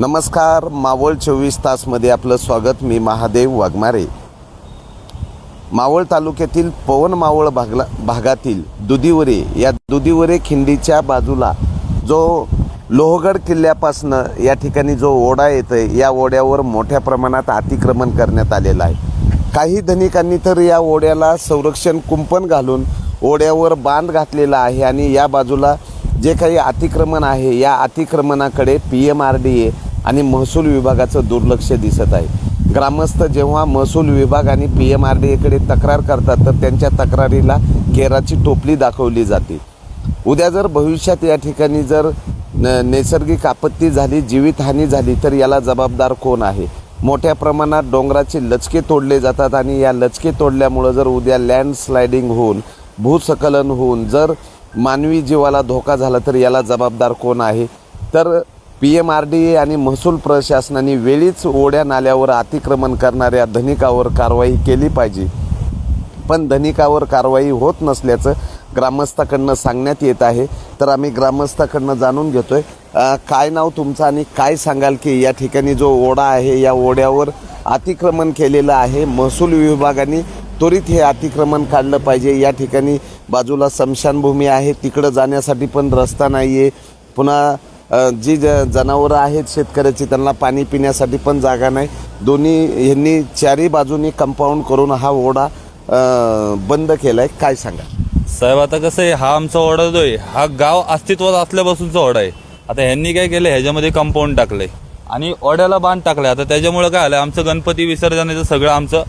नमस्कार मावळ चोवीस तासमध्ये आपलं स्वागत. मी महादेव वाघमारे. मावळ तालुक्यातील पवन मावळ भागला भागातील दुधीवरे या दुधीवरे खिंडीच्या बाजूला जो लोहगड किल्ल्यापासनं या ठिकाणी जो ओढा येतोय या ओढ्यावर मोठ्या प्रमाणात अतिक्रमण करण्यात आलेलं आहे. काही धनिकांनी तर या ओढ्याला संरक्षण कुंपण घालून ओढ्यावर बांध घातलेला आहे आणि या बाजूला जे काही अतिक्रमण आहे या अतिक्रमणाकडे P M R D A आणि महसूल विभागाचं दुर्लक्ष दिसत आहे. ग्रामस्थ जेव्हा महसूल विभाग आणि पी एम आर डी एकडे तक्रार करतात तर त्यांच्या तक्रारीला केराची टोपली दाखवली जाते. उद्या जर भविष्यात या ठिकाणी जर न नैसर्गिक आपत्ती झाली जीवितहानी झाली तर याला जबाबदार कोण आहे? मोठ्या प्रमाणात डोंगराचे लचके तोडले जातात आणि या लचके तोडल्यामुळं जर उद्या लँडस्लायडिंग होऊन भूस्खलन होऊन जर मानवी जीवाला धोका झाला तर याला जबाबदार कोण आहे? तर P M R D A आणि महसूल प्रशासनाने वेळीच ओढ्या नाल्यावर अतिक्रमण करणाऱ्या धनिकावर कारवाई केली पाहिजे. पण धनिकावर कारवाई होत नसल्याचं ग्रामस्थाकडनं सांगण्यात येत आहे. तर आम्ही ग्रामस्थाकडनं जाणून घेतो आहे काय नाव तुमचं आणि काय सांगाल की या ठिकाणी जो ओढा आहे या ओढ्यावर अतिक्रमण केलेलं आहे. महसूल विभागाने त्वरित हे अतिक्रमण काढलं पाहिजे. या ठिकाणी बाजूला स्मशानभूमी आहे. तिकडं जाण्यासाठी पण रस्ता नाही आहे पुन्हा जी ज जनावरं आहेत शेतकऱ्याची त्यांना पाणी पिण्यासाठी पण जागा नाही. दोन्ही यांनी चारी बाजूनी कंपाऊंड करून हा ओढा बंद केला आहे काय सांगा साहेब आता कसं आहे हा आमचा ओढा जो आहे हा गाव अस्तित्वात असल्यापासूनचा ओढा आहे. आता ह्यांनी काय केलं ह्याच्यामध्ये कंपाऊंड टाकलंय. आणि ओढ्याला बांध आहे आता त्याच्यामुळं काय आलं आमचं गणपती विसर्जनाचं सगळं आमचं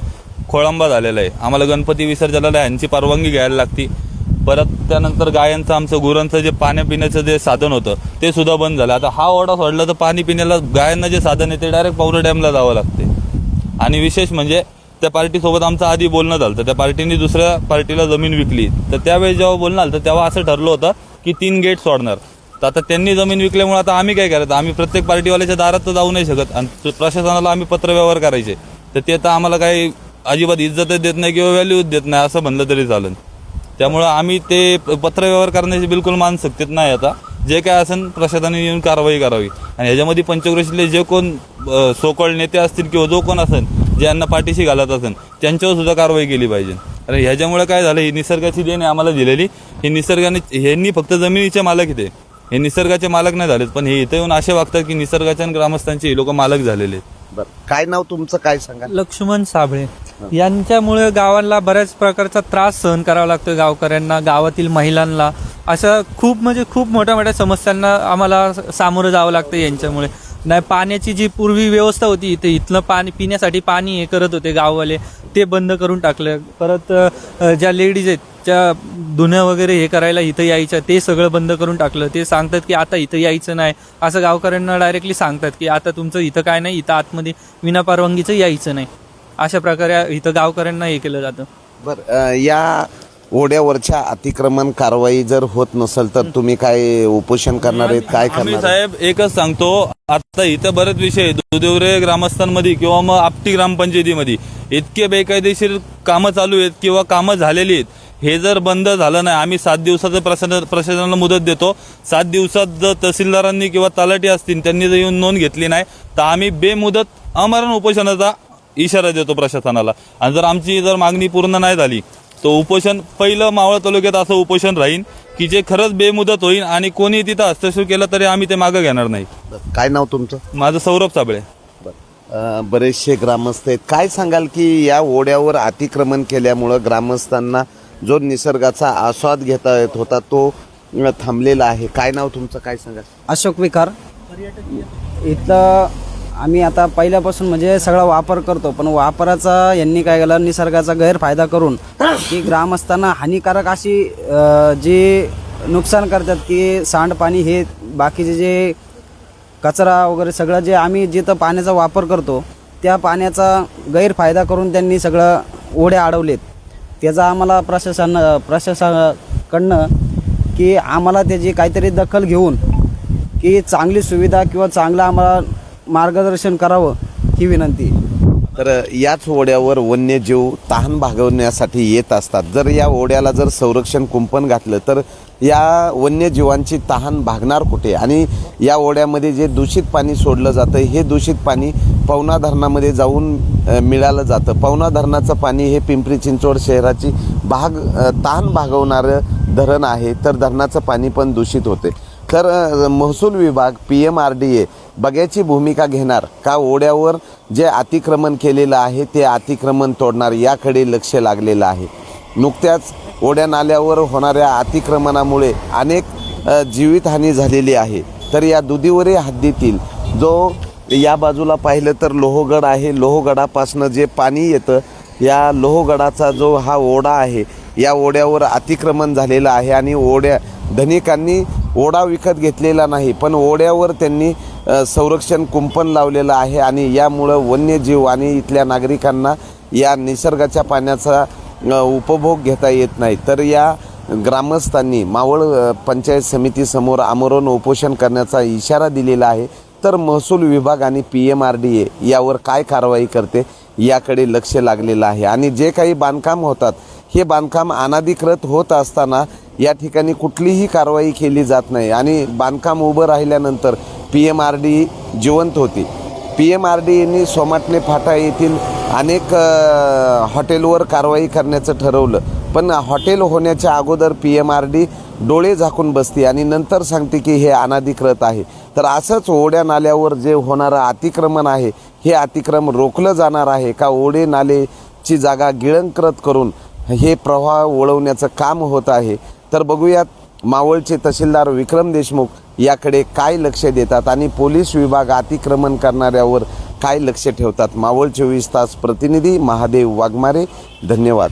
खोळंबा झालेलं आहे. आम्हाला गणपती विसर्जनाला ह्यांची परवानगी घ्यायला लागती. परत त्यानंतर गायांचं आमचं गुरांचं जे पाण्या पिण्याचं जे साधन होतं ते सुद्धा बंद झालं. आता हा ओढा सोडला तर पाणी पिण्याला गायांना जे साधन आहे ते डायरेक्ट पावडर डॅमला जावं लागते. आणि विशेष म्हणजे त्या पार्टीसोबत आमचं आधी बोलणं झालं तर त्या पार्टीने दुसऱ्या पार्टीला जमीन विकली. तर त्यावेळी जेव्हा बोलणं आलं तर तेव्हा असं ठरलं होतं की तीन गेट सोडणार. तर आता त्यांनी जमीन विकल्यामुळे आता आम्ही काय करायचं? आम्ही प्रत्येक पार्टीवाल्याच्या दारात तर जाऊ नाही शकत आणि प्रशासनाला आम्ही पत्रव्यवहार करायचे. तर ते तर आम्हाला काही अजिबात इज्जतच देत नाही किंवा व्हॅल्यूच देत नाही असं म्हणलं तरी चालेल. त्यामुळं आम्ही ते पत्रव्यवहार करण्याची बिलकुल मानसिकतेत नाही आता. जे काय असेल प्रशासनाने येऊन कारवाई करावी. आणि ह्याच्यामध्ये पंचक्रोशीतले जे कोण सोकळ नेते असतील किंवा जो कोण असेल जे यांना पाठीशी घालत असेल त्यांच्यावर सुद्धा कारवाई केली पाहिजे. अरे ह्याच्यामुळे काय झालं ही निसर्गाची देण आहे आम्हाला दिलेली. ही निसर्गाने ह्यांनी फक्त जमिनीचे मालक इथे. हे निसर्गाचे मालक नाही झालेत पण हे इथे येऊन असे वागतात की निसर्गाच्या आणि ग्रामस्थांचे हे लोक मालक झालेले आहेत. बरं. काय नाव तुमचं? काय सांगा लक्ष्मण साबळे. यांच्यामुळे गावांना बऱ्याच प्रकारचा त्रास सहन करावा लागतो गावकऱ्यांना गावातील महिलांना. अशा खूप म्हणजे खूप मोठ्या मोठ्या समस्यांना आम्हाला सामोरं जावं लागतं यांच्यामुळे. नाही पाण्याची जी पूर्वी व्यवस्था होती इथे इथलं पाणी पिण्यासाठी पाणी हे करत होते गाववाले ते बंद करून टाकलं. परत ज्या लेडीज आहेत ज्या धुणं वगैरे हे करायला इथं यायच्या ते सगळं बंद करून टाकलं. ते सांगतात की आता इथं यायचं नाही. असं गावकऱ्यांना डायरेक्टली सांगतात की आता तुमचं इथं काय नाही इथं आतमध्ये विना परवानगीचं यायचं नाही. अशा प्रकारे इथं गावकऱ्यांना हे केलं जातं. बरं या ओढ्यावरच्या अतिक्रमण कारवाई जर होत नसेल तर तुम्ही काय उपोषण करणार आहेत काय आम्ही करणार आहेत? साहेब एकच सांगतो आता इथं बरेच विषय आहेत. दुधेवरे ग्रामस्थांमध्ये किंवा मग आपटी ग्रामपंचायतीमध्ये. इतके बेकायदेशीर कामं चालू आहेत किंवा कामं झालेली आहेत. हे जर बंद झालं नाही आम्ही सात दिवसाचं प्रशासन प्रशासनाला मुदत देतो. सात दिवसात जर तहसीलदारांनी किंवा तलाठी असतील त्यांनी जर येऊन नोंद घेतली नाही तर आम्ही बेमुदत अमरण उपोषणाचा इशारा देतो प्रशासनाला. आणि जर आमची जर मागणी पूर्ण नाही झाली तर उपोषण पहिलं मावळ तालुक्यात असं उपोषण राहील की जे खरंच बेमुदत होईल आणि कोणी तिथं हस्तक्षेप केला तरी आम्ही ते मागं घेणार नाही. काय नाव तुमचं? माझं सौरभ साबळे. बरेचसे ग्रामस्थ आहेत. काय सांगाल की या ओढ्यावर अतिक्रमण केल्यामुळं ग्रामस्थांना जो निसर्गाचा आस्वाद घेता येत होता तो थांबलेला आहे. काय नाव तुमचं? काय सांगाल? अशोक विकार. इथलं आम्ही आता पहिल्यापासून म्हणजे सगळा वापर करतो पण वापराचा यांनी काय केलं निसर्गाचा गैरफायदा करून की ग्रामस्थांना हानिकारक अशी जी नुकसान करतात की सांडपाणी हे बाकीचे जे कचरा वगैरे सगळं जे आम्ही जिथं पाण्याचा वापर करतो त्या पाण्याचा गैरफायदा करून त्यांनी सगळं ओढ्या अडवलेत. त्याचा आम्हाला प्रशासन प्रशासनाकडनं की आम्हाला त्याची काहीतरी दखल घेऊन की चांगली सुविधा किंवा चांगलं आम्हाला मार्गदर्शन करावं ही विनंती. तर याच ओढ्यावर वन्यजीव तहान भागवण्यासाठी येत असतात. जर या ओढ्याला जर संरक्षण कुंपण घातलं तर या वन्यजीवांची तहान भागणार कुठे? आणि या ओढ्यामध्ये जे दूषित पाणी सोडलं जातं हे दूषित पाणी पवना धरणामध्ये जाऊन मिळालं जातं. पवना धरणाचं पाणी हे पिंपरी चिंचवड शहराची भाग तहान भागवणारं धरण आहे तर धरणाचं पाणी पण दूषित होते. तर महसूल विभाग P M R D A बघ्याची भूमिका घेणार का ओढ्यावर जे अतिक्रमण केलेलं आहे ते अतिक्रमण तोडणार याकडे लक्ष लागलेलं आहे. नुकत्याच ओढ्या नाल्यावर होणाऱ्या अतिक्रमणामुळे अनेक जीवितहानी झालेली आहे. तर या दुधीवरी हद्दीतील जो या बाजूला पाहिलं तर लोहगड आहे. लोहगडापासनं जे पाणी येतं या लोहगडाचा जो हा ओढा आहे या ओढ्यावर अतिक्रमण झालेलं आहे आणि ओढ्या धनिकांनी ओढा विकत घेतलेला नाही पण ओढ्यावर त्यांनी संरक्षण कुंपण लावलेलं आहे आणि यामुळं वन्यजीव आणि इथल्या नागरिकांना या निसर्गाच्या पाण्याचा उपभोग घेता येत नाही. तर या ग्रामस्थांनी मावळ पंचायत समितीसमोर आमरण उपोषण करण्याचा इशारा दिलेला आहे. तर महसूल विभाग आणि P M R D A यावर काय कारवाई करते याकडे लक्ष लागलेलं आहे. आणि जे काही बांधकाम होतात हे बांधकाम अनाधिकृत होत असताना या ठिकाणी कुठलीही कारवाई केली जात नाही. आणि बांधकाम उभं राहिल्यानंतर पी एम आर डी जिवंत होती. पी एम आर डी यांनी सोमाटणे फाटा येथील अनेक हॉटेलवर कारवाई करण्याचं ठरवलं. पण हॉटेल होण्याच्या अगोदर पी एम आर डी डोळे झाकून बसते आणि नंतर सांगते की हे अनाधिकृत आहे. तर असंच ओढ्या नाल्यावर जे होणारं अतिक्रमण आहे हे अतिक्रम रोखलं जाणार आहे का? ओढे नालेची जागा गिळंकृत करून हे प्रवाह वळवण्याचं काम होत आहे. तर बघूयात मावळचे तहसीलदार विक्रम देशमुख याकडे काय लक्ष देतात आणि पोलीस विभाग अतिक्रमण करणाऱ्यावर काय लक्ष ठेवतात? मावळ चोवीस तास प्रतिनिधी महादेव वाघमारे धन्यवाद.